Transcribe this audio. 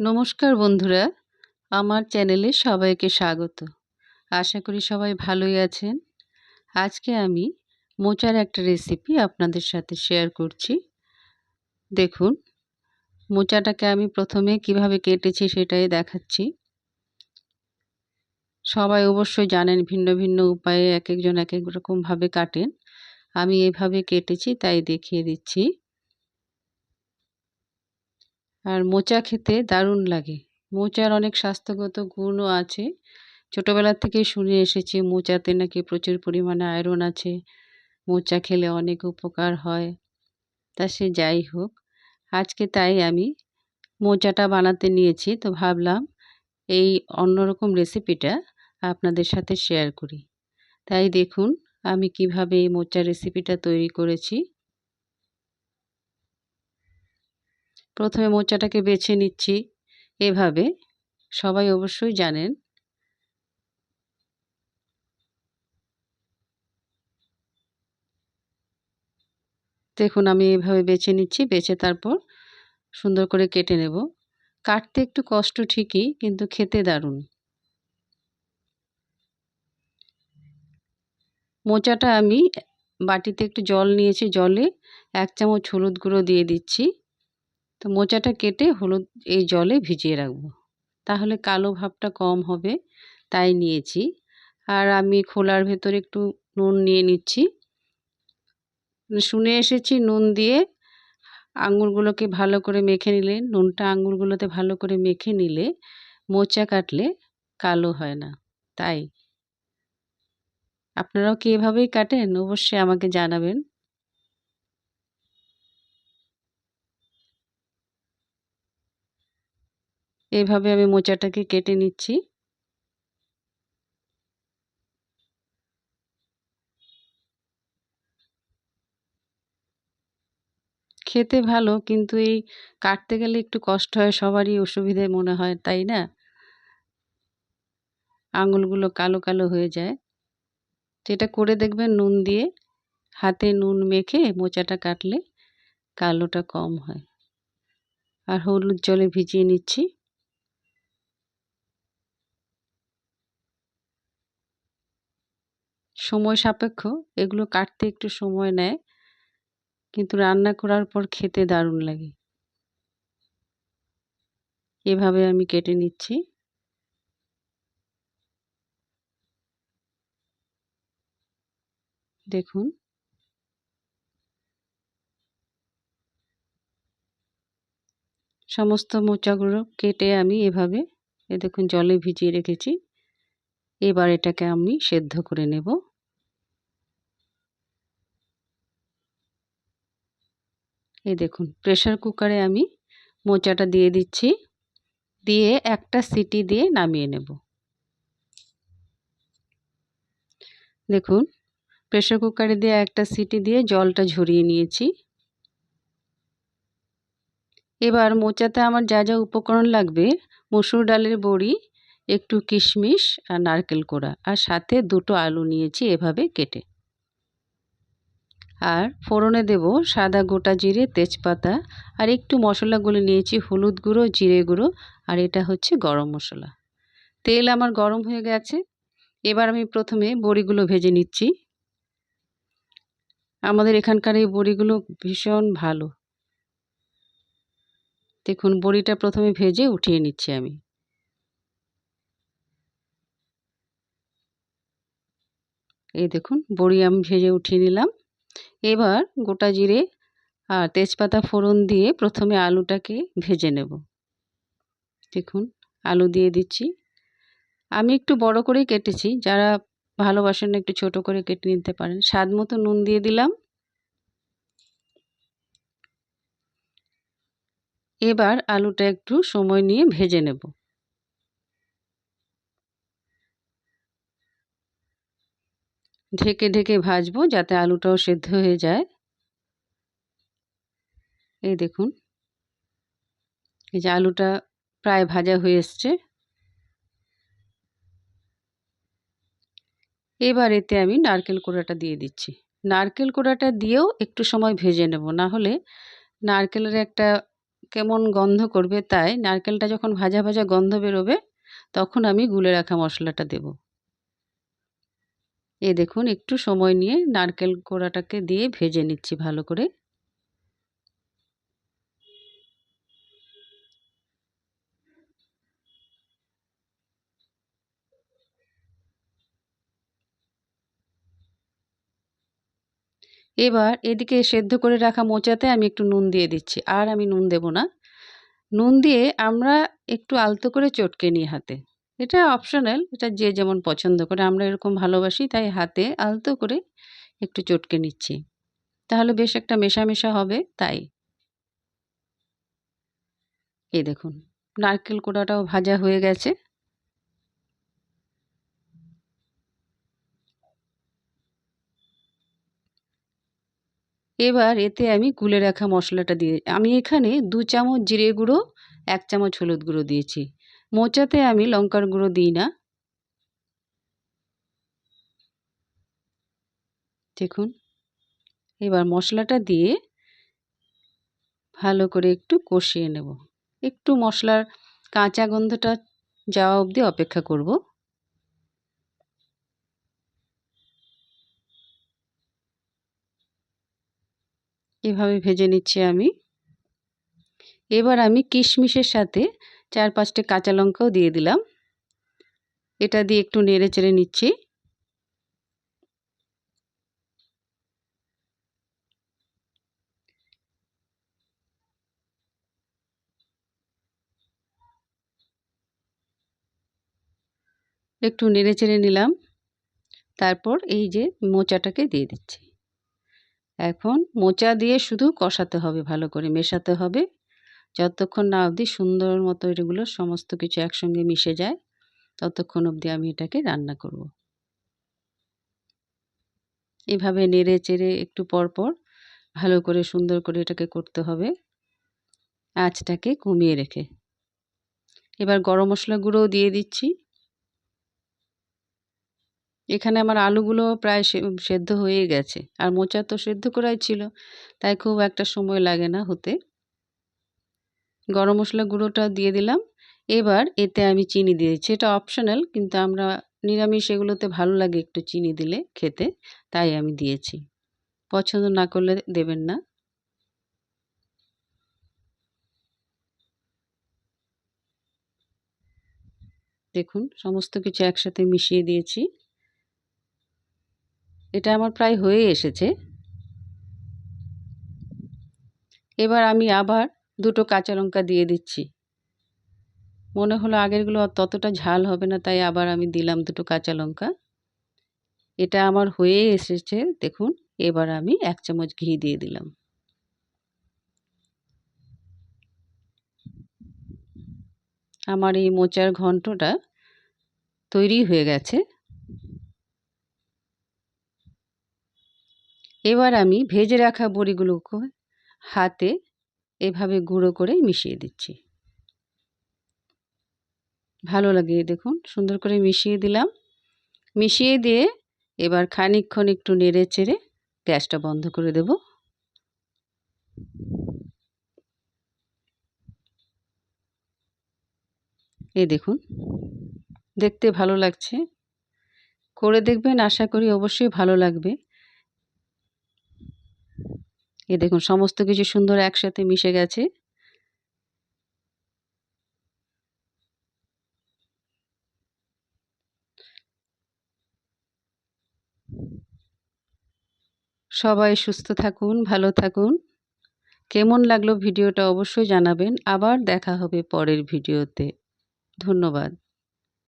নমস্কার বন্ধুরা, আমার চ্যানেলে সবাইকে স্বাগত। আশা করি সবাই ভালোই আছেন। আজকে আমি মোচার একটা রেসিপি আপনাদের সাথে শেয়ার করছি। দেখুন, মোচাটাকে আমি প্রথমে কীভাবে কেটেছি সেটাই দেখাচ্ছি। সবাই অবশ্যই জানেন, ভিন্ন ভিন্ন উপায়ে এক একজন এক এক রকমভাবে কাটেন। আমি এভাবে কেটেছি, তাই দেখিয়ে দিচ্ছি। আর মোচা খেতে দারুণ লাগে। মোচার অনেক স্বাস্থ্যগত গুণও আছে। ছোটোবেলার থেকেই শুনে এসেছি মোচাতে নাকি প্রচুর পরিমাণে আয়রন আছে। মোচা খেলে অনেক উপকার হয়। তা সে যাই হোক, আজকে তাই আমি মোচাটা বানাতে নিয়েছি। তো ভাবলাম এই অন্যরকম রেসিপিটা আপনাদের সাথে শেয়ার করি। তাই দেখুন আমি কীভাবে এই মোচার রেসিপিটা তৈরি করেছি। প্রথমে মোচাটাকে বেছে নিচ্ছি। এভাবে সবাই অবশ্যই জানেন। দেখুন, আমি এভাবে বেছে নিচ্ছি, বেছে তারপর সুন্দর করে কেটে নেব। কাটতে একটু কষ্ট ঠিকই, কিন্তু খেতে দারুণ। মোচাটা আমি বাটিতে একটু জল নিয়েছি, জলে এক চামচ হলুদ গুঁড়ো দিয়ে দিচ্ছি। তো মোচাটা কেটে হলুদ এই জলে ভিজিয়ে রাখব। তাহলে কালো ভাবটা কম হবে, তাই নিয়েছি। আর আমি খোলার ভেতরে একটু নুন নিয়ে নিচ্ছি। শুনে এসেছি নুন দিয়ে আঙুরগুলোকে ভালো করে মেখে নিলে, নুনটা আঙুরগুলোতে ভালো করে মেখে নিলে মোচা কাটলে কালো হয় না, তাই। আপনারাও কি এভাবেই কাটেন? অবশ্যই আমাকে জানাবেন। এভাবে আমি মোচাটাকে কেটে নিচ্ছি। খেতে ভালো, কিন্তু এই কাটতে গেলে একটু কষ্ট হয়, সবারই অসুবিধে মনে হয়, তাই না? আঙুলগুলো কালো কালো হয়ে যায়। যেটা করে দেখবেন, নুন দিয়ে হাতে নুন মেখে মোচাটা কাটলে কালোটা কম হয়। আর হলুদ জলে ভিজিয়ে নিচ্ছি। সময় সাপেক্ষ, এগুলো কাটতে একটু সময় নেয়। কিন্তু রান্না করার পর খেতে দারুণ লাগে। এভাবে আমি কেটে নিচ্ছি। দেখুন। সমস্ত মোচাগুলো কেটে আমি এভাবে, এ দেখুন, জলে ভিজিয়ে রেখেছি। এবার এটাকে আমি সেদ্ধ করে নেব। এই দেখুন প্রেশার কুকারে আমি মোচাটা দিয়ে দিচ্ছি। দিয়ে একটা সিটি দিয়ে নামিয়ে নেব। দেখুন প্রেশার কুকারে দিয়ে একটা সিটি দিয়ে জলটা ঝরিয়ে নিয়েছি। এবার মোচাতে আমার যা যা উপকরণ লাগবে, মসুর ডালের বড়ি, একটু কিশমিশ আর নারকেল কোড়া, আর সাথে দুটো আলু নিয়েছি এভাবে কেটে। আর ফোড়নে দেব সাদা গোটা জিরে, তেজপাতা আর একটু মশলাগুলো নিয়েছি, হলুদ গুঁড়ো, জিরে গুঁড়ো আর এটা হচ্ছে গরম মশলা। তেল আমার গরম হয়ে গেছে। এবার আমি প্রথমে বড়িগুলো ভেজে নিচ্ছি। আমাদের এখানকার এই বড়িগুলো ভীষণ ভালো। দেখুন, বড়িটা প্রথমে ভেজে উঠিয়ে নিচ্ছি আমি। এই দেখুন, বড়ি আমি ভেজে উঠিয়ে নিলাম। এবার গোটা জিরে আর তেজপাতা ফোড়ন দিয়ে প্রথমে আলুটাকে ভেজে নেব। দেখুন, আলু দিয়ে দিচ্ছি। আমি একটু বড় করেই কেটেছি, যারা ভালোবাসেন একটু ছোট করে কেটে নিতে পারেন। স্বাদ মতো নুন দিয়ে দিলাম। এবার আলুটা একটু সময় নিয়ে ভেজে নেব। ঢেকে ঢেকে ভাজবো যাতে আলুটাও সেদ্ধ হয়ে যায়। এই দেখুন। এই যে আলুটা প্রায় ভাজা হয়ে এসছে। এবার এতে আমি নারকেল কোড়াটা দিয়ে দিচ্ছি। নারকেল কোড়াটা দিয়েও একটু সময় ভেজে নেব, না হলে নারকেলের একটা কেমন গন্ধ করবে তাই নারকেলটা যখন ভাজা ভাজা গন্ধ বেরোবে তখন আমি গুলে রাখা মশলাটা দেব। এ দেখুন, একটু সময় নিয়ে নারকেল কোড়াটাকে দিয়ে ভেজে নিচ্ছি ভালো করে। এবার এদিকে সেদ্ধ করে রাখা মোচাতে আমি একটু নুন দিয়ে দিচ্ছি, আর আমি নুন দেব না। নুন দিয়ে আমরা একটু আলতো করে চটকে নিই হাতে। এটা অপশনাল এটা যে যেমন পছন্দ করে, আমরা এরকম ভালোবাসি, তাই হাতে আলতো করে একটু চটকে নিচ্ছি। তাহলে বেশ একটা মেশা মেশা হবে, তাই। এই দেখুন, নারকেল কোড়াটাও ভাজা হয়ে গেছে। এবার এতে আমি গুলে রাখা মশলাটা দিয়ে, আমি এখানে দু চামচ জিরে গুঁড়ো, এক চামচ হলুদ গুঁড়ো দিয়েছি। মোচাতে আমি লঙ্কার গুঁড়ো দিই না। দেখুন, এবার মশলাটা দিয়ে ভালো করে একটু কষিয়ে নেব। একটু মশলার কাঁচা গন্ধটা যাওয়া অবধি অপেক্ষা করব। এভাবে ভেজে নিচ্ছি আমি। এবার আমি কিশমিশের সাথে চার পাঁচটা কাঁচা লঙ্কাও দিয়ে দিলাম। এটা দিয়ে একটু নেড়ে চেড়ে নিচ্ছি। একটু নেড়ে চেড়ে নিলাম। তারপর এই যে মোচাটাকে দিয়ে দিচ্ছি। এখন মোচা দিয়ে শুধু কষাতে হবে, ভালো করে মেশাতে হবে। যতক্ষণ না অবধি সুন্দর মতো এগুলো সমস্ত কিছু একসঙ্গে মিশে যায়, ততক্ষণ অবধি আমি এটাকে রান্না করব। এভাবে নেড়ে চেড়ে একটু পর পর ভালো করে সুন্দর করে এটাকে করতে হবে। আঁচটাকে কমিয়ে রেখে। এবার গরম মশলা গুঁড়োও দিয়ে দিচ্ছি। এখানে আমার আলুগুলো প্রায় সেদ্ধ হয়ে গেছে। আর মোচা তো সেদ্ধ করাই ছিল, তাই খুব একটা সময় লাগে না হতে। গরম মশলা গুঁড়োটা দিয়ে দিলাম। এবার এতে আমি চিনি দিয়েছি। এটা অপশনাল কিন্তু আমরা নিরামিষ এগুলোতে ভালো লাগে একটু চিনি দিলে খেতে, তাই আমি দিয়েছি। পছন্দ না করলে দেবেন না। দেখুন, সমস্ত কিছু একসাথে মিশিয়ে দিয়েছি। এটা আমার প্রায় হয়ে এসেছে। এবার আমি আবার দুটো কাঁচা লঙ্কা দিয়ে দিচ্ছি। মনে হলো আগেরগুলো ততটা ঝাল হবে না, তাই আবার আমি দিলাম দুটো কাঁচা লঙ্কা। এটা আমার হয়ে এসেছে, দেখুন, এবার আমি এক চামচ ঘি দিয়ে দিলাম। আমার এই মোচার ঘন্টটা তৈরি হয়ে গেছে। এবার আমি ভেজে রাখা বড়িগুলোকে হাতে এভাবে গুঁড়ো করে মিশিয়ে দিচ্ছি। ভালো লাগে দেখুন, সুন্দর করে মিশিয়ে দিলাম। মিশিয়ে দিয়ে এবার খানিকক্ষণ একটু নেড়ে চেড়ে গ্যাসটা বন্ধ করে দেব। এই দেখুন, দেখতে ভালো লাগছে। করে দেখবেন, আশা করি অবশ্যই ভালো লাগবে। এ দেখুন, সমস্ত কিছু সুন্দর একসাথে মিশে গেছে। সবাই সুস্থ থাকুন, ভালো থাকুন। কেমন লাগল ভিডিওটা অবশ্যই জানাবেন। আবার দেখা হবে পরের ভিডিওতে। ধন্যবাদ।